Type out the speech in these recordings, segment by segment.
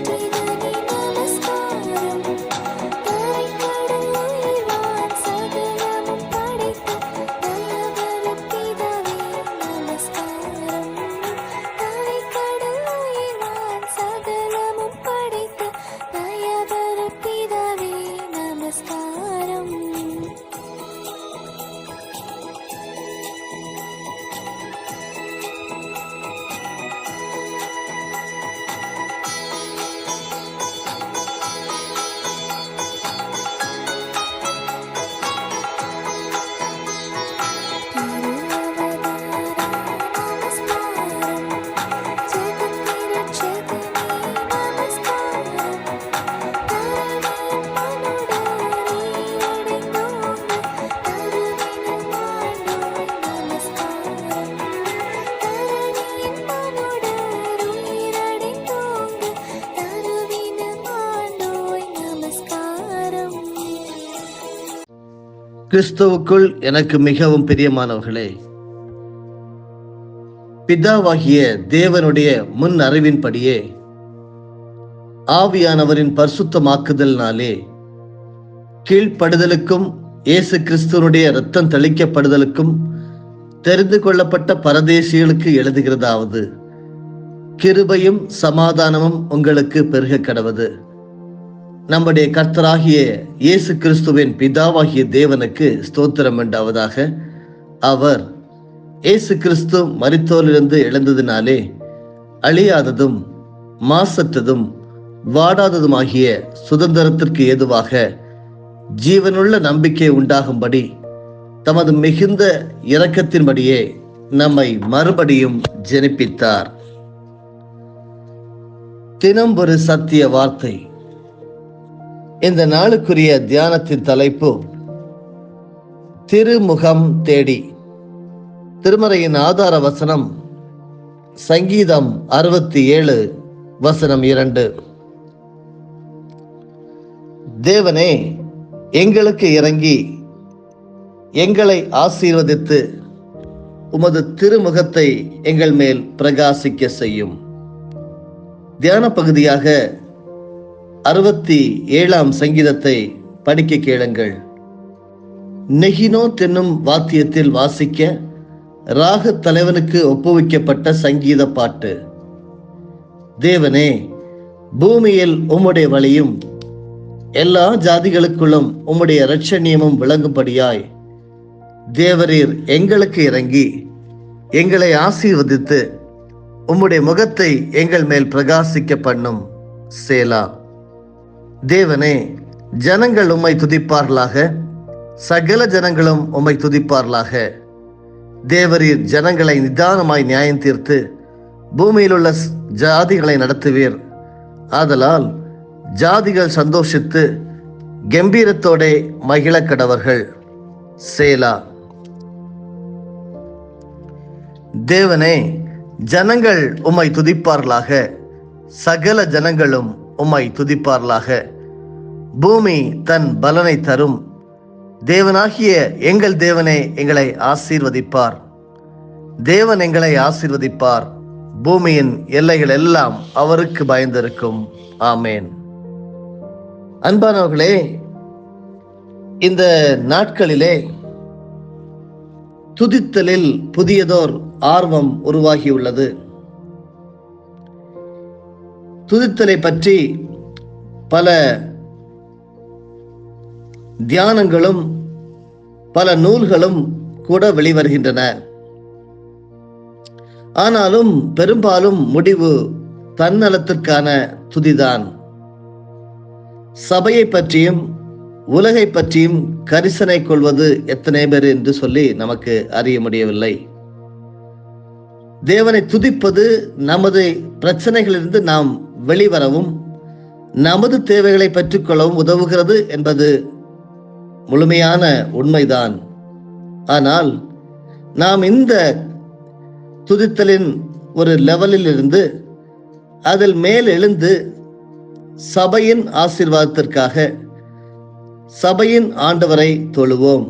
first. கிறிஸ்துவுக்குள் எனக்கு மிகவும் பிரியமானவர்களே பிதாவாகிய தேவனுடைய முன் அறிவின்படியே ஆவியானவரின் பரிசுத்தமாக்குதலினாலே கீழ்ப்படுதலுக்கும் இயேசு கிறிஸ்துவனுடைய இரத்தம் தெளிக்கப்படுதலுக்கும் தெரிந்து கொள்ளப்பட்ட பரதேசிகளுக்கு எழுதுகிறதாவது கிருபையும் சமாதானமும் உங்களுக்கு பெருக கடவது. நம்முடைய கர்த்தராகிய இயேசு கிறிஸ்துவின் பிதாவாகிய தேவனுக்கு ஸ்தோத்திரம் உண்டாவதாக. அவர் இயேசு கிறிஸ்து மரித்தோரிலிருந்து எழுந்ததினாலே அழியாததும் மாசற்றதும் வாடாததுமாகிய சுதந்திரத்திற்கு ஏதுவாக ஜீவனுள்ள நம்பிக்கை உண்டாகும்படி தமது மிகுந்த இரக்கத்தின்படியே நம்மை மறுபடியும் ஜெனிப்பித்தார். தினம் ஒரு சத்திய வார்த்தை. இந்த நாளுக்குரிய தியானத்தின் தலைப்பு திருமுகம் தேடி. திருமறையின் ஆதார வசனம் சங்கீதம் அறுபத்தி ஏழு வசனம் இரண்டு. தேவனே எங்களுக்கு இறங்கி எங்களை ஆசீர்வதித்து உமது திருமுகத்தை எங்கள் மேல் பிரகாசிக்க செய்யும். தியான பகுதியாக அறுபத்தி ஏழாம் சங்கீதத்தை படிக்க கேளுங்கள். நெகினோ தென்னும் வாத்தியத்தில் வாசிக்க ராக தலைவனுக்கு ஒப்புவிக்கப்பட்ட சங்கீத பாட்டு. தேவனே பூமியில் உம்முடைய வழியும் எல்லா ஜாதிகளுக்குள்ளும் உம்முடைய இரட்சணியமும் விளங்கும்படியாய் தேவரீர் எங்களுக்கு இறங்கி எங்களை ஆசீர்வதித்து உம்முடைய முகத்தை எங்கள் மேல் பிரகாசிக்க பண்ணும். சேலா. தேவனே ஜனங்கள் உம்மை துதிப்பார்களாக. சகல ஜனங்களும் உம்மை துதிப்பார்களாக. தேவரீர் ஜனங்களை நிதானமாய் நியாயம் தீர்த்து பூமியில் உள்ள ஜாதிகளை நடத்துவீர். ஆதலால் ஜாதிகள் சந்தோஷித்து கம்பீரத்தோடே மகிழ கடவர்கள். சேலா. தேவனே ஜனங்கள் உம்மை துதிப்பார்களாக. சகல ஜனங்களும் உம்மை துதிப்பார்களாக. பூமி தன் பலனை தரும். தேவனாகிய எங்கள் தேவனே எங்களை ஆசீர்வதிப்பார். தேவன் எங்களை ஆசீர்வதிப்பார். பூமியின் எல்லைகள் எல்லாம் அவருக்கு பயந்திருக்கும். ஆமேன். அன்பானவர்களே இந்த நாட்களிலே துதித்தலில் புதியதோர் ஆர்வம் உருவாகியுள்ளது. துதித்தலை பற்றி பல தியானங்களும் பல நூல்களும் கூட வெளிவருகின்றன. ஆனாலும் பெரும்பாலும் முடிவு தன்னலத்திற்கான துதிதான். சபையை பற்றியும் உலகை பற்றியும் கரிசனை கொள்வது எத்தனை பேர் என்று சொல்லி நமக்கு அறிய முடியவில்லை. தேவனை துதிப்பது நமது பிரச்சனைகளிலிருந்து நாம் வெளிவரவும் நமது தேவைகளை பெற்றுக்கொள்ளவும் உதவுகிறது என்பது முழுமையான உண்மைதான். ஆனால் நாம் இந்த துதித்தலின் ஒரு லெவலில் இருந்து அதில் மேல் எழுந்து சபையின் ஆசீர்வாதத்திற்காக சபையின் ஆண்டவரை தொழுவோம்.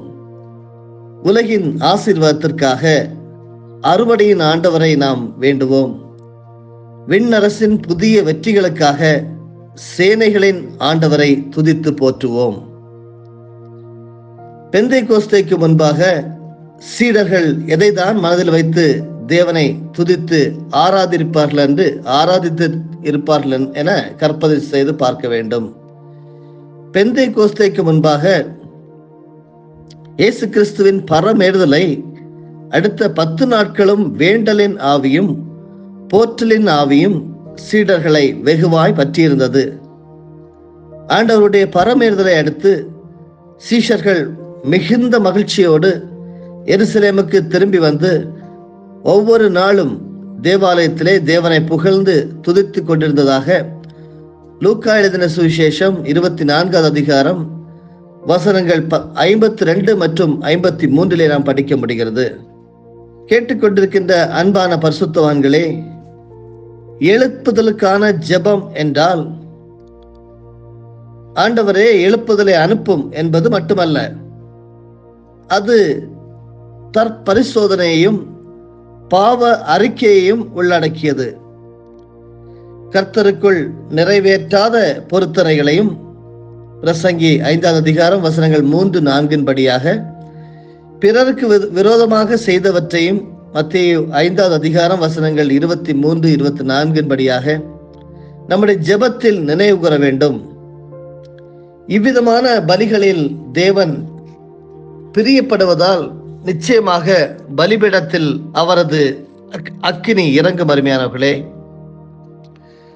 உலகின் ஆசீர்வாதத்திற்காக அறுவடையின் ஆண்டவரை நாம் வேண்டுவோம். விண்ணரசின் புதிய வெற்றிகளுக்காக சேனைகளின் ஆண்டவரை துதித்து போற்றுவோம். பெந்தை கோஸ்தைக்கு முன்பாக சீடர்கள் எதைதான் மனதில் வைத்து தேவனை துதித்து ஆராதிருப்பார்கள் என்று ஆராதித்து இருப்பார்கள் என கற்பதை செய்து பார்க்க வேண்டும். பெந்தை கோஸ்தைக்கு முன்பாக இயேசு கிறிஸ்துவின் பரமேறுதலை அடுத்த பத்து நாட்களும் வேண்டலின் ஆவியும் போற்றலின் ஆவியும் சீடர்களை வெகுவாய் பற்றியிருந்தது. ஆண்டவருடைய பரமேறுதலை அடுத்து சீஷர்கள் மிகுந்த மகிழ்ச்சியோடு எருசலேமுக்கு திரும்பி வந்து ஒவ்வொரு நாளும் தேவாலயத்திலே தேவனை புகழ்ந்து துதித்து கொண்டிருந்ததாக லூக்கா எழுதின சுவிசேஷம் இருபத்தி நான்காவது அதிகாரம் வசனங்கள் ப ஐம்பத்தி ரெண்டு மற்றும் ஐம்பத்தி மூன்றிலே நாம் படிக்க முடிகிறது. கேட்டுக்கொண்டிருக்கின்ற அன்பான பரிசுத்தவான்களே எழுப்புதலுக்கான ஜெபம் என்றால் ஆண்டவரே எழுப்புதலை அனுப்பும் என்பது மட்டுமல்ல. அது தற்பரிசோதனையையும் பாவ அறிக்கையையும் உள்ளடக்கியது. கர்த்தருக்குள் நிறைவேற்றாத பொருத்தனைகளையும் பிரசங்கி ஐந்தாவது அதிகாரம் வசனங்கள் மூன்று நான்கின் படியாக பிறருக்கு விரோதமாக செய்தவற்றையும் மத்திய ஐந்தாவது அதிகாரம் வசனங்கள் இருபத்தி மூன்று இருபத்தி நான்கின் படியாக நம்முடைய ஜெபத்தில் நினைவு கூற வேண்டும். இவ்விதமான பலிகளில் தேவன் பிரியப்படுவதால் நிச்சயமாக பலிபீடத்தில் அவரது அக்- அக்கினி இறங்கும் அருமையானவர்களே.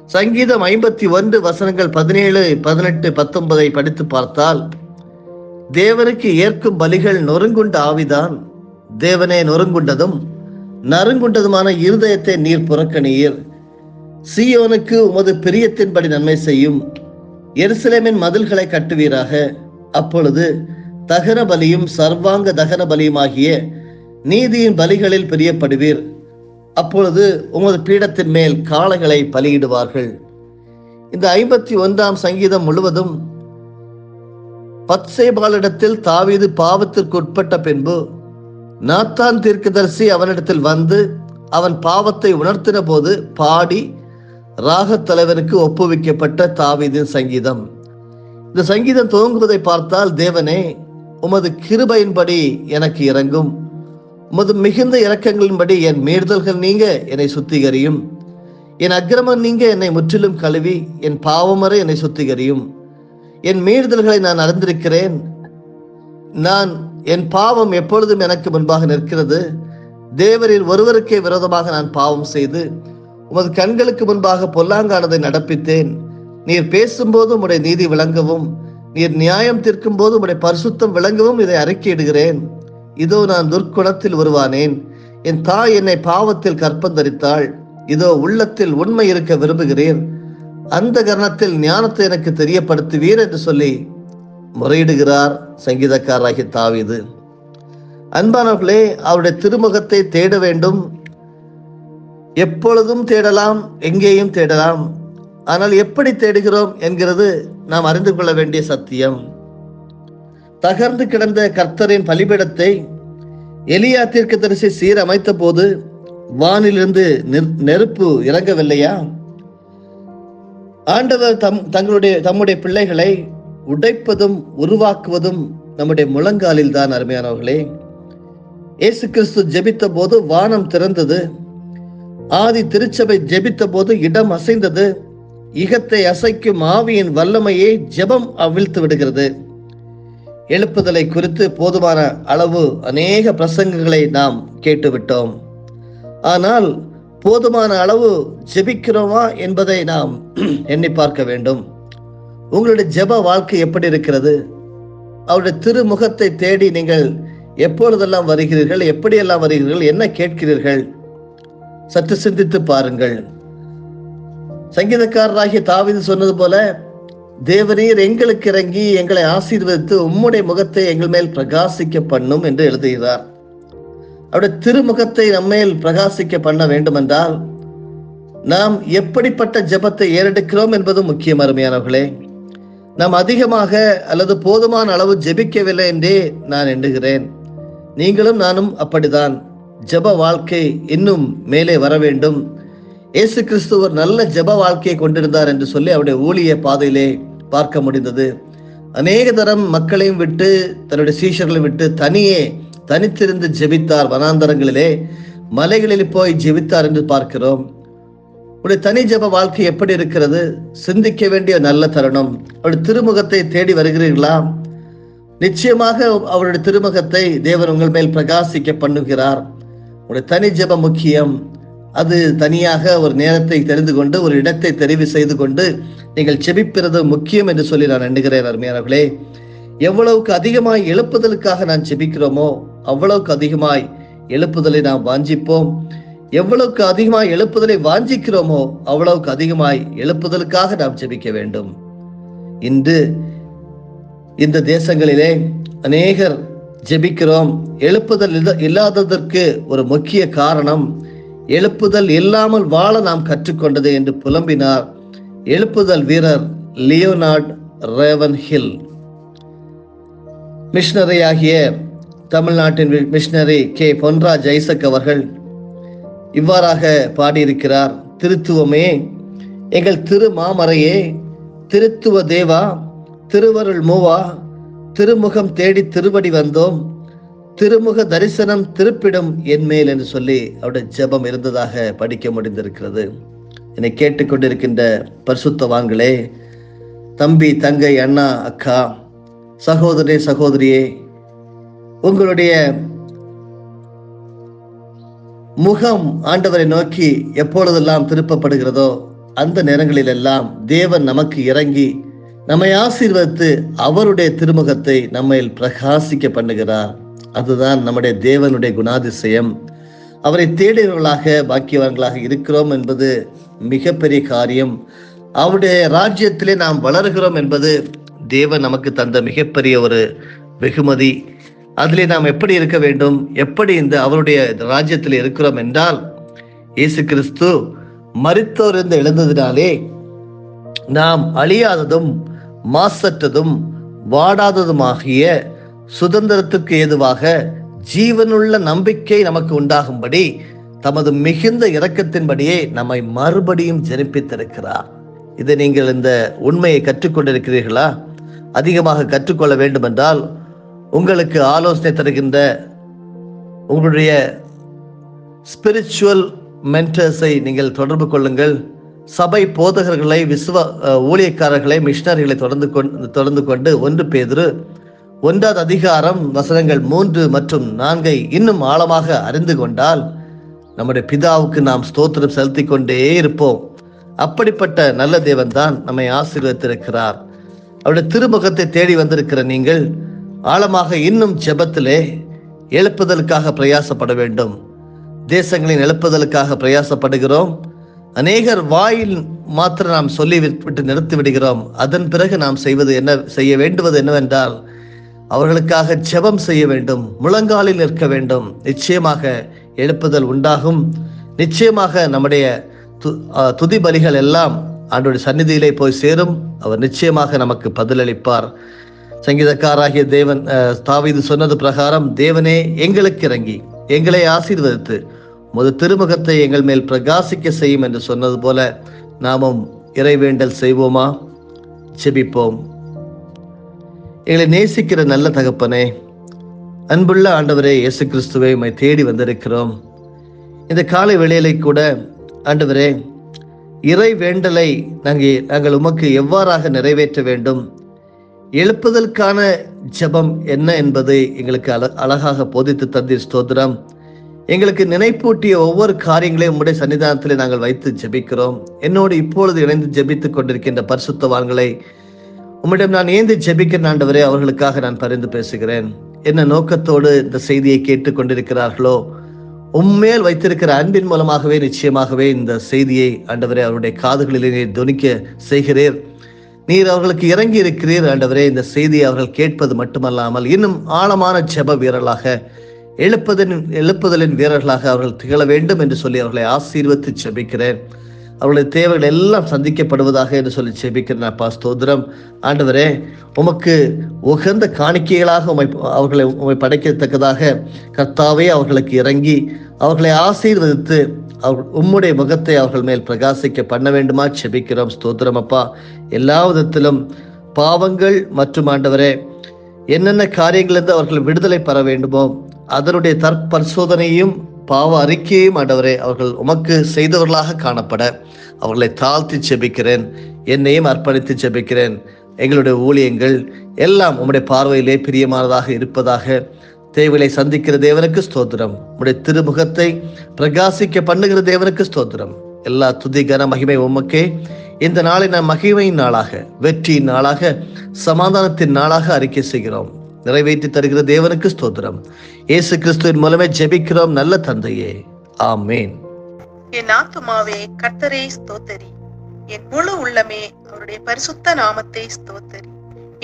சங்கீதம் ஐம்பத்தி ஒன்று வசனங்கள் பதினேழு பதினெட்டு பத்தொன்பதை படித்து பார்த்தால் தேவனுக்கு ஏற்கும் பலிகள் நொறுங்குண்ட ஆவிதான் தேவனே நொறுங்குண்டதும் நறுங்குண்டதுமான இருதயத்தை நீர் புறக்கணியீர். சீயோனுக்கு உமது பிரியத்தின்படி நன்மை செய்யும். எருசலேமின் மதில்களை கட்டுவீராக. அப்பொழுது தகன பலியும் சர்வாங்க தகன பலியுமாகிய நீதியின் பலிகளில் பிரியப்படுவீர். அப்பொழுது உமது பீடத்தின் மேல் காளைகளை பலியிடுவார்கள். இந்த ஐம்பத்தி ஒன்றாம் சங்கீதம் முழுவதும் பத்சேபாலிடத்தில் தாவீது பாவத்திற்கு உட்பட்ட பின்பு நாத்தான் தீர்க்கதரிசி அவனிடத்தில் வந்து அவன் பாவத்தை உணர்த்தின போது பாடி ராகத் தலைவனுக்கு ஒப்புவிக்கப்பட்ட தாவீதின் சங்கீதம். இந்த சங்கீதம் துவங்குவதை பார்த்தால் தேவனே உமது கிருபையின்படி எனக்கு இறங்கும் உமது மிகுந்த இரக்கங்களின்படி என் மீறுதல்கள் நீங்க என்னை சுத்திகரியும். என் அக்கிரமம் நீங்க என்னை முற்றிலும் கழுவி என் பாவமறை என்னை சுத்திகரியும். என் மீறுதல்களை நான் அறிந்திருக்கிறேன். நான் என் பாவம் எப்பொழுதும் எனக்கு முன்பாக நிற்கிறது. தேவரில் ஒருவருக்கே விரோதமாக நான் பாவம் செய்து உமது கண்களுக்கு முன்பாக பொல்லாங்கானதை நடப்பித்தேன். நீர் பேசும்போது உம்முடைய நீதி விளங்கவும் நீர் நியாயம் தீர்க்கும் போது உம்முடைய பரிசுத்தம் விளங்கவும் இதை அறிக்கையிடுகிறேன். இதோ நான் துர்க்குணத்தில் உருவானேன். என் தாய் என்னை பாவத்தில் கற்பந்தரித்தாள். இதோ உள்ளத்தில் உண்மை இருக்க விரும்புகிறேன். அந்த கரணத்தில் ஞானத்தை எனக்கு தெரியப்படுத்துவீர் என்று சொல்லி முறையிடுகிறார் சங்கீதக்காராகி தாவிது. அன்பானவர்களே அவருடைய திருமுகத்தை தேட வேண்டும். எப்பொழுதும் தேடலாம் எங்கேயும் தேடலாம். ஆனால் எப்படி தேடுகிறோம் என்கிறது நாம் அறிந்து கொள்ள வேண்டிய சத்தியம். தகர்ந்து கிடந்த கர்த்தரின் பலிபீடத்தை எலியா தீர்க்கதரிசி சீரமைத்த போது வானிலிருந்து நெருப்பு இறங்கவில்லையா? ஆண்டவர் தம் தங்களுடைய தம்முடைய பிள்ளைகளை உடைப்பதும் உருவாக்குவதும் நம்முடைய முழங்காலில் தான் அருமையானவர்களே. இயேசு கிறிஸ்து ஜெபித்த போது வானம் திறந்தது. ஆதி திருச்சபை ஜெபித்த போது இடம் அசைந்தது. இகத்தை அசைக்கும் ஆவியின் வல்லமையை ஜெபம் அவிழ்த்து விடுகிறது. எழுப்புதலை குறித்து போதுமான அளவு அநேக பிரசங்கங்களை நாம் கேட்டுவிட்டோம். ஆனால் போதுமான அளவு ஜெபிக்கிறோமா என்பதை நாம் எண்ணி பார்க்க வேண்டும். உங்களுடைய ஜெப வாழ்க்கை எப்படி இருக்கிறது? அவருடைய திருமுகத்தை தேடி நீங்கள் எப்பொழுதெல்லாம் வருகிறீர்கள்? எப்படியெல்லாம் வருகிறீர்கள்? என்ன கேட்கிறீர்கள்? சற்று சிந்தித்து பாருங்கள். சங்கீதக்காரராகிய தாவிது சொன்னது போல தேவரீர் எங்களுக்கு இறங்கி எங்களை ஆசீர்வதித்து உம்முடைய முகத்தை எங்கள் மேல் பிரகாசிக்க பண்ணும் என்று எழுதுகிறார். அவருடைய திருமுகத்தை நம்மேல் பிரகாசிக்க பண்ண வேண்டுமென்றால் நாம் எப்படிப்பட்ட ஜெபத்தை ஏறெடுக்கிறோம் என்பது முக்கியம் அருமையானவர்களே. நாம் அதிகமாக அல்லது போதுமான அளவு ஜெபிக்கவில்லை என்றே நான் எண்ணுகிறேன். நீங்களும் நானும் அப்படிதான் ஜெப வாழ்க்கை இன்னும் மேலே வர வேண்டும். இயேசு கிறிஸ்து ஒரு நல்ல ஜெப வாழ்க்கையை கொண்டிருந்தார் என்று சொல்லி அவருடைய ஊழிய பாதையிலே பார்க்க முடிந்தது. அநேக தரம் மக்களையும் விட்டு தன்னுடைய சீஷர்களையும் விட்டு தனியே தனித்திருந்து ஜெபித்தார் வனாந்தரங்களிலே. மலைகளில் போய் ஜெபித்தார் என்று பார்க்கிறோம். உடைய தனி ஜெப வாழ்க்கை எப்படி இருக்கிறது? சிந்திக்க வேண்டிய நல்ல தருணம். அவருடைய திருமுகத்தை தேடி வருகிறீர்களா? நிச்சயமாக அவருடைய திருமுகத்தை தேவன் உங்கள் மேல் பிரகாசிக்க பண்ணுகிறார். உடைய தனி ஜப முக்கியம். அது தனியாக ஒரு நேரத்தை தெரிந்து கொண்டு ஒரு இடத்தை தெரிவு செய்து கொண்டு நீங்கள் செபிப்பது முக்கியம் என்று சொல்லி நான் எண்ணுகிறேன் அருமையானவர்களே எவ்வளவுக்கு அதிகமாய் எழுப்புதலுக்காக நான் செபிக்கிறோமோ அவ்வளவுக்கு அதிகமாய் எழுப்புதலை நாம் வாஞ்சிப்போம். எவ்வளவுக்கு அதிகமாய் எழுப்புதலை வாஞ்சிக்கிறோமோ அவ்வளவுக்கு அதிகமாய் எழுப்புதலுக்காக நாம் ஜெபிக்க வேண்டும். இன்று இந்த தேசங்களிலே அநேகர் ஜெபிக்கிறோம். எழுப்புதல் இல்லாததற்கு ஒரு முக்கிய காரணம் எழுப்புதல் இல்லாமல் வாழ நாம் கற்றுக்கொண்டது என்று புலம்பினார் எழுப்புதல் வீரர் லியோனார்ட் ரேவன் ஹில் மிஷனரி ஆகிய தமிழ்நாட்டின் மிஷனரி கே. பொன்ராஜ் ஐசக் அவர்கள் இவ்வாறாக பாடியிருக்கிறார் திருத்துவமே எங்கள் திரு மாமரையே திருத்துவ தேவா திருவருள் மூவா திருமுகம் தேடி திருவடி வந்தோம் திருமுக தரிசனம் திருப்பிடம் என்மேல் என்று சொல்லி அவருடைய ஜெபம் இருந்ததாக படிக்க முடிந்திருக்கிறது. என்னை கேட்டுக்கொண்டிருக்கின்ற பரிசுத்தவான்களே தம்பி தங்கை அண்ணா அக்கா சகோதரே சகோதரியே உங்களுடைய முகம் ஆண்டவரை நோக்கி எப்பொழுதெல்லாம் திருப்பப்படுகிறதோ அந்த நேரங்களில் எல்லாம் தேவன் நமக்கு இறங்கி நம்மை ஆசீர்வதித்து அவருடைய திருமுகத்தை நம்மையில் பிரகாசிக்க பண்ணுகிறார். அதுதான் நம்முடைய தேவனுடைய குணாதிசயம். அவரை தேடியவர்களாக பாக்கியவான்களாக இருக்கிறோம் என்பது மிகப்பெரிய காரியம். அவருடைய ராஜ்யத்திலே நாம் வளர்கிறோம் என்பது தேவன் நமக்கு தந்த மிகப்பெரிய ஒரு வெகுமதி. அதிலே நாம் எப்படி இருக்க வேண்டும்? எப்படி இந்த அவருடைய ராஜ்யத்தில் இருக்கிறோம் என்றால் இயேசு கிறிஸ்து மரித்தோரிருந்து எழுந்ததினாலே நாம் அழியாததும் மாசற்றதும் வாடாததுமாகிய சுதந்திரத்துக்கு ஏதுவாக ஜீவனுள்ள நம்பிக்கை நமக்கு உண்டாகும்படி தமது மிகுந்த இரக்கத்தின்படியே நம்மை மறுபடியும் ஜெனிப்பித்திருக்கிறார். இதை நீங்கள் இந்த உண்மையை கற்றுக்கொண்டிருக்கிறீர்களா? அதிகமாக கற்றுக்கொள்ள வேண்டுமென்றால் உங்களுக்கு ஆலோசனை தருகின்ற உங்களுடைய ஸ்பிரிச்சுவல் மென்டர்ஸை நீங்கள் தொடர்பு கொள்ளுங்கள். சபை போதகர்களை விசுவ ஊழியக்காரர்களை மிஷனரிகளை தொடர்ந்து கொண்டு தொடர்ந்து கொண்டு ஒன்று பேதிரு ஒன்றாவது அதிகாரம் வசனங்கள் மூன்று மற்றும் நான்கை இன்னும் ஆழமாக அறிந்து கொண்டால் நம்முடைய பிதாவுக்கு நாம் ஸ்தோத்திரம் செலுத்தி கொண்டே இருப்போம். அப்படிப்பட்ட நல்ல தேவன் தான் நம்மை ஆசீர்வதித்திருக்கிறார். அவருடைய திருமுகத்தை தேடி வந்திருக்கிற நீங்கள் ஆழமாக இன்னும் ஜெபத்திலே எழுப்புதலுக்காக பிரயாசப்பட வேண்டும். தேசங்களின் எழுப்புதலுக்காக பிரயாசப்படுகிறோம். அநேகர் வாயில் மாத்திரம் நாம் சொல்லி விட்டு நிறுத்தி விடுகிறோம். அதன் பிறகு நாம் செய்வது என்ன செய்ய வேண்டுவது என்னவென்றால் அவர்களுக்காக ஜெபம் செய்ய வேண்டும். முழங்காலில் நிற்க வேண்டும். நிச்சயமாக எழுப்புதல் உண்டாகும். நிச்சயமாக நம்முடைய து- துதி பலிகள் எல்லாம் ஆண்டோடைய சந்நிதியிலே போய் சேரும். அவர் நிச்சயமாக நமக்கு பதிலளிப்பார். சங்கீதக்காராகிய தேவன் தாவிது சொன்னது பிரகாரம் தேவனே எங்களுக்கு இறங்கி எங்களை ஆசீர்வதித்து முது திருமுகத்தை எங்கள் மேல் பிரகாசிக்க செய்யும் என்று சொன்னது போல நாமும் இறைவேண்டல் செய்வோமா? செபிப்போம். எங்களை நேசிக்கிற நல்ல தகப்பனே அன்புள்ள ஆண்டவரே இயேசு கிறிஸ்துவை உமை தேடி வந்திருக்கிறோம். இந்த காலை வேளையிலே கூட ஆண்டவரே இறை வேண்டலை நாங்கள் நாங்கள் உமக்கு எவ்வாறாக நிறைவேற்ற வேண்டும்? எழுப்புதலுக்கான ஜெபம் என்ன என்பதை எங்களுக்கு அழ அழகாக போதித்து தந்தீர் ஸ்தோத்திரம். எங்களுக்கு நினைப்பூட்டிய ஒவ்வொரு காரியங்களையும் உங்களுடைய சன்னிதானத்தில் நாங்கள் வைத்து ஜெபிக்கிறோம். என்னோடு இப்பொழுது இணைந்து ஜெபித்துக் கொண்டிருக்கின்ற பரிசுத்தவான்களை உம்மிடம் நான் ஏந்தி ஜெபிக்கிற ஆண்டவரே அவர்களுக்காக நான் பரிந்து பேசுகிறேன். என்ன நோக்கத்தோடு இந்த செய்தியை கேட்டுக் கொண்டிருக்கிறார்களோ உம்மேல் வைத்திருக்கிற அன்பின் மூலமாகவே நிச்சயமாகவே இந்த செய்தியை ஆண்டவரே அவருடைய காதுகளிலே துணிக்க செய்கிறேன் நீர் அவர்களுக்கு இறங்கி இருக்கிறீர் ஆண்டவரே. இந்த செய்தியை அவர்கள் கேட்பது மட்டுமல்லாமல் இன்னும் ஆழமான ஜெப வீரர்களாக எழுப்பதின் எழுப்புதலின் வீரர்களாக அவர்கள் திகழ வேண்டும் என்று சொல்லி அவர்களை ஆசீர்வத்து ஜெபிக்கிறேன். அவர்களுடைய தேவைகள் எல்லாம் சந்திக்கப்படுவதாக என்று சொல்லி ஜெபிக்கிறேன். அப்பா ஸ்தோத்திரம். ஆண்டவரே உமக்கு உகந்த காணிக்கைகளாக உமை அவர்களை உமை படைக்கத்தக்கதாக கர்த்தாவே அவர்களுக்கு இறங்கி அவர்களை ஆசீர்வதித்து அவர்கள் உம்முடைய முகத்தை அவர்கள் மேல் பிரகாசிக்க பண்ண வேண்டுமா? செபிக்கிறோம் ஸ்தோத்திரம் அப்பா. எல்லா விதத்திலும் பாவங்கள் மற்றும் ஆண்டவரே என்னென்ன காரியங்களிலிருந்து அவர்கள் விடுதலை பெற வேண்டுமோ அதனுடைய தற்பரிசோதனையும் பாவ அறிக்கையும் ஆண்டவரே அவர்கள் உமக்கு செய்தவர்களாக காணப்பட அவர்களை தாழ்த்தி செபிக்கிறேன். என்னையும் அர்ப்பணித்து செபிக்கிறேன். எங்களுடைய ஊழியங்கள் எல்லாம் உம்முடைய பார்வையிலே பிரியமானதாக இருப்பதாக தேவைகளை சந்திக்கிற தேவனுக்கு ஸ்தோத்திரம். உடைய திருமுகத்தை பிரகாசிக்க பண்ணுகிற தேவனுக்கு ஸ்தோத்திரம். எல்லா துதி கன மகிமை உமக்கே. இந்த நாளை நாம் மகிமையின் நாளாக வெற்றியின் நாளாக சமாதானத்தின் நாளாக அறிக்கை செய்கிறோம். நிறைவேற்றி தருகிற தேவனுக்கு ஸ்தோத்திரம். இயேசு கிறிஸ்துவின் மூலமே ஜெபிக்கிறோம் நல்ல தந்தையே. ஆமேன். என் ஆத்துமாவே கர்த்தரை ஸ்தோத்தரி. என் முழு உள்ளமே அவருடைய பரிசுத்த நாமத்தை ஸ்தோத்தரி.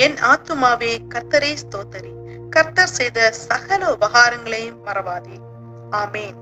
என் ஆத்துமாவே கர்த்தரை ஸ்தோத்தரி. கர்த்தர் செய்த சகல உபகாரங்களையும் மறவாதே. ஆமேன்.